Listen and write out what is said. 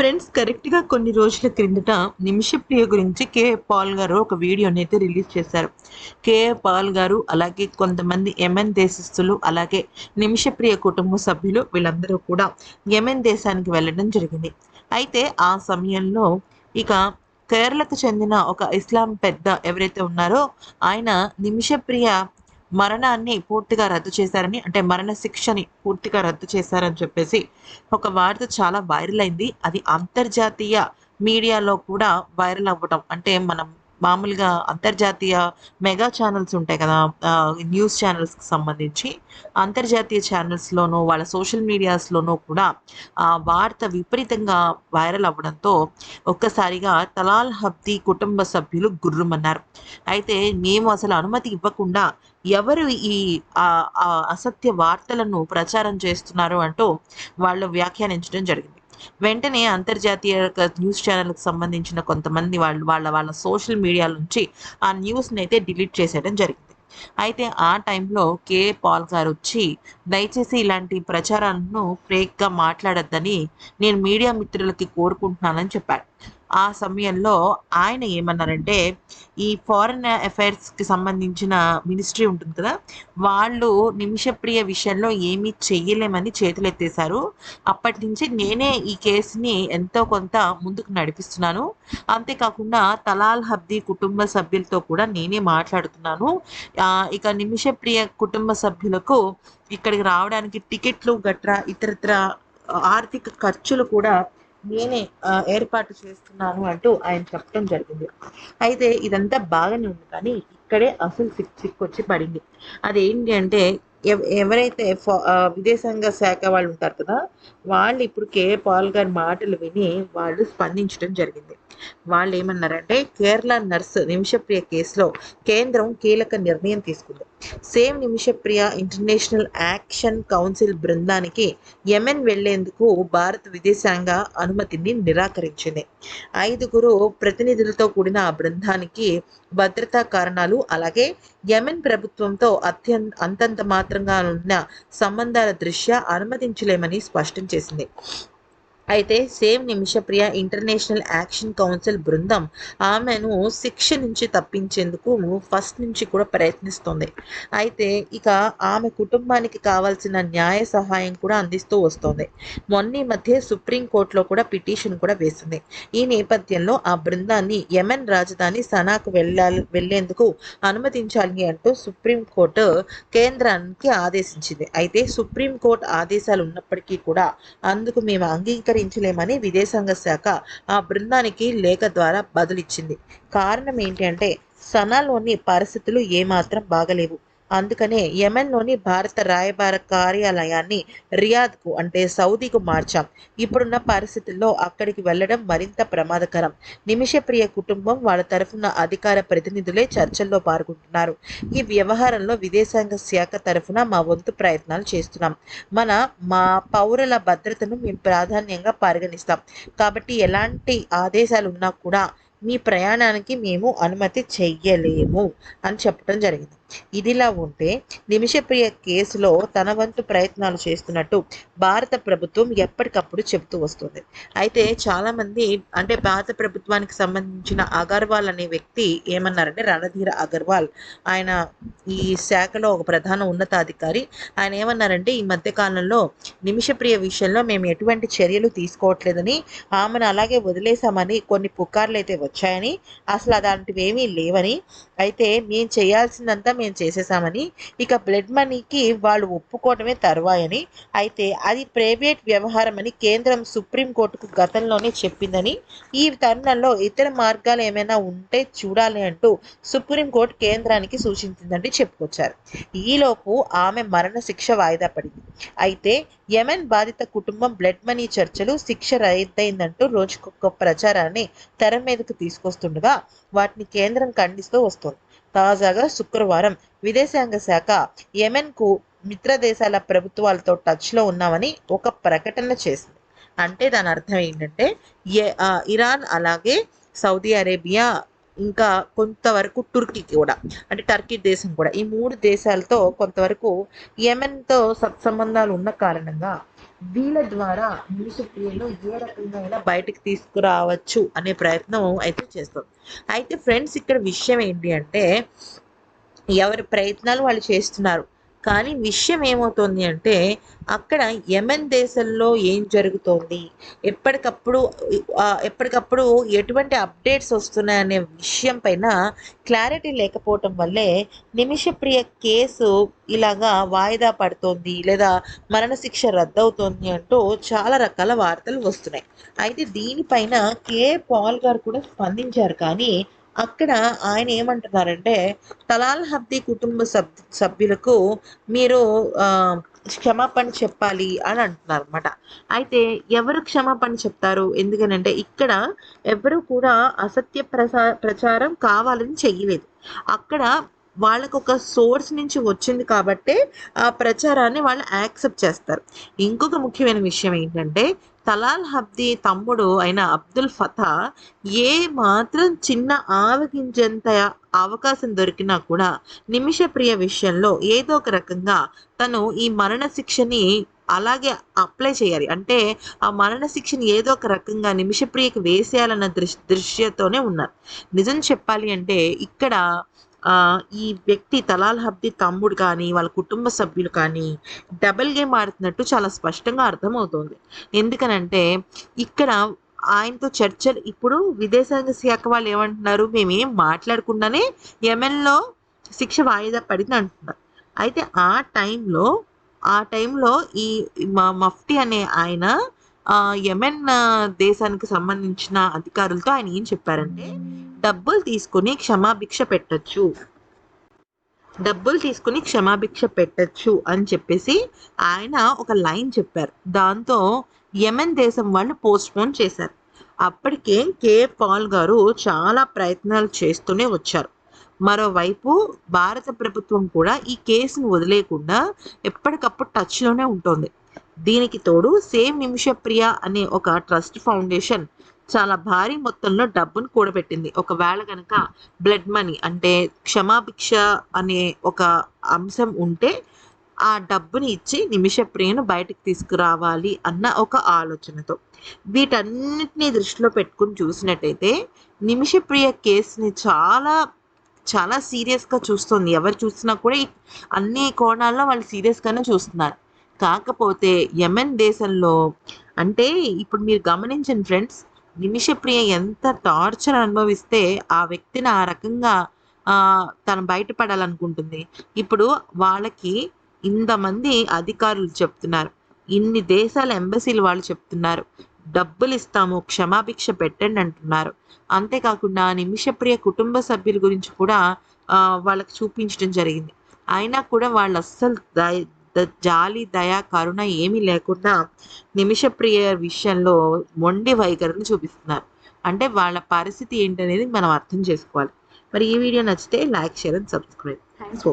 Friends కరెక్ట్గా కొన్ని రోజుల క్రిందట నిమిషప్రియ గురించి కే. పాల్ గారు ఒక వీడియోని అయితే రిలీజ్ చేశారు. కే. పాల్ గారు అలాగే కొంతమంది యెమెన్ దేశస్తులు అలాగే నిమిషప్రియ కుటుంబ సభ్యులు వీళ్ళందరూ కూడా యెమెన్ దేశానికి వెళ్ళడం జరిగింది. అయితే ఆ సమయంలో ఇక కేరళకు చెందిన ఒక ఇస్లాం పెద్ద ఎవరైతే ఉన్నారో ఆయన నిమిషప్రియ మరణాన్ని పూర్తిగా రద్దు చేశారని అంటే మరణ శిక్షని పూర్తిగా రద్దు చేశారని చెప్పేసి ఒక వార్త చాలా వైరల్ అయింది. అది అంతర్జాతీయ మీడియాలో కూడా వైరల్ అవ్వటం అంటే మనం మామూలుగా అంతర్జాతీయ మెగా ఛానల్స్ ఉంటాయి కదా న్యూస్ ఛానల్స్కి సంబంధించి. అంతర్జాతీయ ఛానల్స్లోనూ వాళ్ళ సోషల్ మీడియాస్లోనూ కూడా ఆ వార్త విపరీతంగా వైరల్ అవ్వడంతో ఒక్కసారిగా తలాల్ హబ్దీ కుటుంబ సభ్యులు గుర్రుమన్నారు. అయితే మేము అసలు అనుమతి ఇవ్వకుండా ఎవరు ఈ ఆ అసత్య వార్తలను ప్రచారం చేస్తున్నారు అంటూ వాళ్ళు వ్యాఖ్యానించడం జరిగింది. వెంటనే అంతర్జాతీయ న్యూస్ ఛానల్కి సంబంధించిన కొంతమంది వాళ్ళు వాళ్ళ వాళ్ళ సోషల్ మీడియా నుంచి ఆ న్యూస్ని అయితే డిలీట్ చేసేయడం జరిగింది. అయితే ఆ టైంలో కే. పాల్ గారు వచ్చి దయచేసి ఇలాంటి ప్రచారాలను ఫేక్గా మాట్లాడొద్దని నేను మీడియా మిత్రులకి కోరుకుంటున్నానని చెప్పారు. ఆ సమయంలో ఆయన ఏమన్నారంటే ఈ ఫారెన్ అఫైర్స్కి సంబంధించిన మినిస్ట్రీ ఉంటుంది కదా వాళ్ళు నిమిషప్రియ విషయంలో ఏమీ చేయలేమని చేతులెత్తేశారు. అప్పటి నుంచి నేనే ఈ కేసుని ఎంతో కొంత ముందుకు నడిపిస్తున్నాను. అంతేకాకుండా తలాల్ హబ్దీ కుటుంబ సభ్యులతో కూడా నేనే మాట్లాడుతున్నాను. ఇక నిమిషప్రియ కుటుంబ సభ్యులకు ఇక్కడికి రావడానికి టికెట్లు గట్రా ఇతరత్ర ఆర్థిక ఖర్చులు కూడా నేనే ఏర్పాటు చేస్తున్నాను అంటూ ఆయన చెప్పడం జరిగింది. అయితే ఇదంతా బాగానే ఉంది కానీ ఇక్కడే అసలు సిక్ సిక్ వచ్చి పడింది. అదేంటి అంటే ఎవరైతే విదేశాంగ శాఖ వాళ్ళు ఉంటారు కదా వాళ్ళు ఇప్పుడు కే. పాల్ గారి మాటలు విని వాళ్ళు స్పందించడం జరిగింది. వాళ్ళు ఏమన్నారంటే కేరళ నర్స్ నిమిషప్రియ కేసులో కేంద్రం కీలక నిర్ణయం తీసుకుంది. Save Nimishapriya international action council బృందానికి యెమెన్ వెళ్ళేందుకు భారత విదేశాంగ అనుమతిని నిరాకరించింది. ఐదుగురు ప్రతినిధులతో కూడిన ఆ బృందానికి భద్రతా కారణాలు అలాగే యెమెన్ ప్రభుత్వంతో అత్యంత అంతంత మాత్రంగా ఉన్న సంబంధాల దృష్ట్యా అనుమతించలేమని స్పష్టం చేసింది. అయితే save Nimishapriya international action council బృందం ఆమెను శిక్ష నుంచి తప్పించేందుకు ఫస్ట్ నుంచి కూడా ప్రయత్నిస్తుంది. అయితే ఇక ఆమె కుటుంబానికి కావాల్సిన న్యాయ సహాయం కూడా అందిస్తూ వస్తోంది. మొన్న మధ్య సుప్రీంకోర్టులో కూడా పిటిషన్ కూడా వేసింది. ఈ నేపథ్యంలో ఆ బృందాన్ని యెమెన్ రాజధాని సనాకు వెళ్ళాలి వెళ్ళేందుకు అనుమతించాలి అంటూ సుప్రీంకోర్టు కేంద్రానికి ఆదేశించింది. అయితే సుప్రీంకోర్టు ఆదేశాలు ఉన్నప్పటికీ కూడా అందుకు మేము అంగీకరించలేమని విదేశాంగ శాఖ ఆ బృందానికి లేఖ ద్వారా బదులిచ్చింది. కారణం ఏంటి అంటే సనాలోని పరిస్థితులు ఏమాత్రం బాగలేవు. అందుకనే యెమెన్లోని భారత రాయబార కార్యాలయాన్ని రియాద్కు అంటే సౌదీకు మార్చాం. ఇప్పుడున్న పరిస్థితుల్లో అక్కడికి వెళ్ళడం మరింత ప్రమాదకరం. నిమిషప్రియ కుటుంబం వాళ్ళ తరఫున అధికార ప్రతినిధులే చర్చల్లో పాల్గొంటున్నారు. ఈ వ్యవహారంలో విదేశాంగ శాఖ తరఫున మా వంతు ప్రయత్నాలు చేస్తున్నాం. మన మా పౌరుల భద్రతను మేము ప్రాధాన్యంగా పరిగణిస్తాం. కాబట్టి ఎలాంటి ఆదేశాలు ఉన్నా కూడా మీ ప్రయాణానికి మేము అనుమతి చెయ్యలేము అని చెప్పడం జరిగింది. ఇదిలా ఉంటే నిమిషప్రియ కేసులో తన వంతు ప్రయత్నాలు చేస్తున్నట్టు భారత ప్రభుత్వం ఎప్పటికప్పుడు చెబుతూ వస్తుంది. అయితే చాలామంది అంటే భారత ప్రభుత్వానికి సంబంధించిన అగర్వాల్ అనే వ్యక్తి ఏమన్నారంటే రణధీర అగర్వాల్. ఆయన ఈ శాఖలో ఒక ప్రధాన ఉన్నతాధికారి. ఆయన ఏమన్నారంటే ఈ మధ్య కాలంలో నిమిషప్రియ విషయంలో మేము ఎటువంటి చర్యలు తీసుకోవట్లేదని ఆమెను అలాగే వదిలేశామని కొన్ని పుకార్లు అయితే వచ్చాయని అసలు అలాంటివి ఏమీ లేవని. అయితే మేము చేయాల్సిందంతా మేము చేసేసామని ఇక బ్లడ్ మనీకి వాళ్ళు ఒప్పుకోవడమే తర్వాయని అయితే అది ప్రైవేట్ వ్యవహారం అని కేంద్రం సుప్రీంకోర్టుకు గతంలోనే చెప్పిందని ఈ తరుణంలో ఇతర మార్గాలు ఏమైనా ఉంటే చూడాలి అంటూ సుప్రీంకోర్టు కేంద్రానికి సూచించిందంటే చెప్పుకొచ్చారు. ఈలోపు ఆమె మరణ శిక్ష వాయిదా పడింది. అయితే యెమెన్ బాధిత కుటుంబం బ్లడ్ మనీ చర్చలు శిక్ష రద్దయిందంటూ రోజుకొక ప్రచారాన్ని తెర మీదకు తీసుకొస్తుండగా వాటిని కేంద్రం ఖండిస్తూ వస్తుంది. తాజాగా శుక్రవారం విదేశాంగ శాఖ యెమెన్కు మిత్ర దేశాల ప్రభుత్వాలతో టచ్లో ఉన్నామని ఒక ప్రకటన చేసింది. అంటే దాని అర్థం ఏంటంటే ఇరాన్ అలాగే సౌదీ అరేబియా ఇంకా కొంతవరకు టుర్కీ కూడా అంటే టర్కీ దేశం కూడా ఈ మూడు దేశాలతో కొంతవరకు యెమెన్తో సత్సంబంధాలు ఉన్న కారణంగా వీళ్ళ ద్వారా నిమిషప్రియను ఏ రకంగా అయినా బయటకు తీసుకురావచ్చు అనే ప్రయత్నం అయితే చేస్తాం. అయితే ఫ్రెండ్స్ ఇక్కడ విషయం ఏంటి అంటే ఎవరి ప్రయత్నాలు వాళ్ళు చేస్తున్నారు. కానీ విషయం ఏమవుతుంది అంటే అక్కడ యెమెన్ దేశంలో ఏం జరుగుతోంది? ఎప్పటికప్పుడు ఎప్పటికప్పుడు ఎటువంటి అప్డేట్స్ వస్తున్నాయనే విషయం పైన క్లారిటీ లేకపోవటం వల్లే నిమిషప్రియ కేసు ఇలాగా వాయిదా పడుతోంది లేదా మరణశిక్ష రద్దవుతోంది అంటూ చాలా రకాల వార్తలు వస్తున్నాయి. అయితే దీనిపైన కే పాల్ గారు కూడా స్పందించారు కానీ అక్కడ ఆయన ఏమంటున్నారంటే తలాల్ హబ్దీ కుటుంబ సబ్ సభ్యులకు మీరు ఆ, క్షమాపణ చెప్పాలి అని అంటున్నారు అనమాట అయితే ఎవరు క్షమాపణ చెప్తారు? ఎందుకనంటే ఇక్కడ ఎవరు కూడా అసత్య ప్రసా ప్రచారం కావాలని చెయ్యలేదు. అక్కడ వాళ్ళకు ఒక సోర్స్ నుంచి వచ్చింది కాబట్టే ఆ ప్రచారాన్ని వాళ్ళు యాక్సెప్ట్ చేస్తారు. ఇంకొక ముఖ్యమైన విషయం ఏంటంటే తలాల్ హబ్దీ తమ్ముడు అయిన అబ్దుల్ ఫతా ఏ మాత్రం చిన్న ఆవగించేంత అవకాశం దొరికినా కూడా నిమిషప్రియ విషయంలో ఏదో ఒక రకంగా తను ఈ మరణ శిక్షని అలాగే అప్లై చేయాలి. అంటే ఆ మరణ శిక్షను ఏదో ఒక రకంగా నిమిషప్రియకి వేసేయాలన్న దృష్ దృశ్యతోనే ఉన్నారు. నిజం చెప్పాలి అంటే ఇక్కడ ఈ వ్యక్తి తలాల్ హబ్ది తమ్ముడు కానీ వాళ్ళ కుటుంబ సభ్యులు కానీ డబుల్ గేమ్ ఆడుతున్నట్టు చాలా స్పష్టంగా అర్థమవుతుంది. ఎందుకనంటే ఇక్కడ ఆయనతో చర్చలు ఇప్పుడు విదేశాంగ శాఖ వాళ్ళు ఏమంటున్నారు మేమేం మాట్లాడకుండానే యెమెన్లో శిక్ష వాయిదా పడింది అంటున్నారు. అయితే ఆ టైంలో ఆ టైంలో ఈ మఫ్టీ అనే ఆయన యమెన్ దేశానికి సంబంధించిన అధికారులతో ఆయన ఏం చెప్పారంటే డబ్బులు తీసుకుని క్షమాభిక్ష పెట్టొచ్చు. డబ్బులు తీసుకుని క్షమాభిక్ష పెట్టచ్చు అని చెప్పేసి ఆయన ఒక లైన్ చెప్పారు. దాంతో యెమెన్ దేశం వాళ్ళు పోస్ట్ పోన్ చేశారు. అప్పటికే కే పాల్ గారు చాలా ప్రయత్నాలు చేస్తూనే వచ్చారు. మరోవైపు భారత ప్రభుత్వం కూడా ఈ కేసును వదిలేయకుండా ఎప్పటికప్పుడు టచ్లోనే ఉంటుంది. దీనికి తోడు సేమ్ నిమిషప్రియ అనే ఒక ట్రస్ట్ ఫౌండేషన్ చాలా భారీ మొత్తంలో డబ్బును కూడబెట్టింది. ఒకవేళ కనుక బ్లడ్ మనీ అంటే క్షమాభిక్ష అనే ఒక అంశం ఉంటే ఆ డబ్బుని ఇచ్చి నిమిషప్రియను బయటకు తీసుకురావాలి అన్న ఒక ఆలోచనతో. వీటన్నిటిని దృష్టిలో పెట్టుకుని చూసినట్టయితే నిమిషప్రియ కేసుని చాలా చాలా సీరియస్గా చూస్తుంది. ఎవరు చూసినా కూడా అన్ని కోణాల్లో వాళ్ళు సీరియస్గానే చూస్తున్నారు. కాకపోతే యమెన్ దేశంలో అంటే ఇప్పుడు మీరు గమనించండి ఫ్రెండ్స్ నిమిషప్రియ ఎంత టార్చర్ అనుభవిస్తే ఆ వ్యక్తిని ఆ రకంగా ఆ, తను బయటపడాలనుకుంటుంది. ఇప్పుడు వాళ్ళకి ఇంతమంది అధికారులు చెప్తున్నారు. ఇన్ని దేశాల ఎంబసీలు వాళ్ళు చెప్తున్నారు. డబ్బులు ఇస్తాము క్షమాభిక్ష పెట్టండి అంటున్నారు. అంతేకాకుండా నిమిషప్రియ కుటుంబ సభ్యుల గురించి కూడా వాళ్ళకి చూపించడం జరిగింది. అయినా కూడా వాళ్ళు అస్సలు జాలి దయ కరుణ ఏమీ లేకుండా నిమిషప్రియ విషయంలో మొండి వైఖరిని చూపిస్తున్నారు. అంటే వాళ్ళ పరిస్థితి ఏంటనేది మనం అర్థం చేసుకోవాలి. మరి ఈ వీడియో నచ్చితే like share and subscribe. Thanks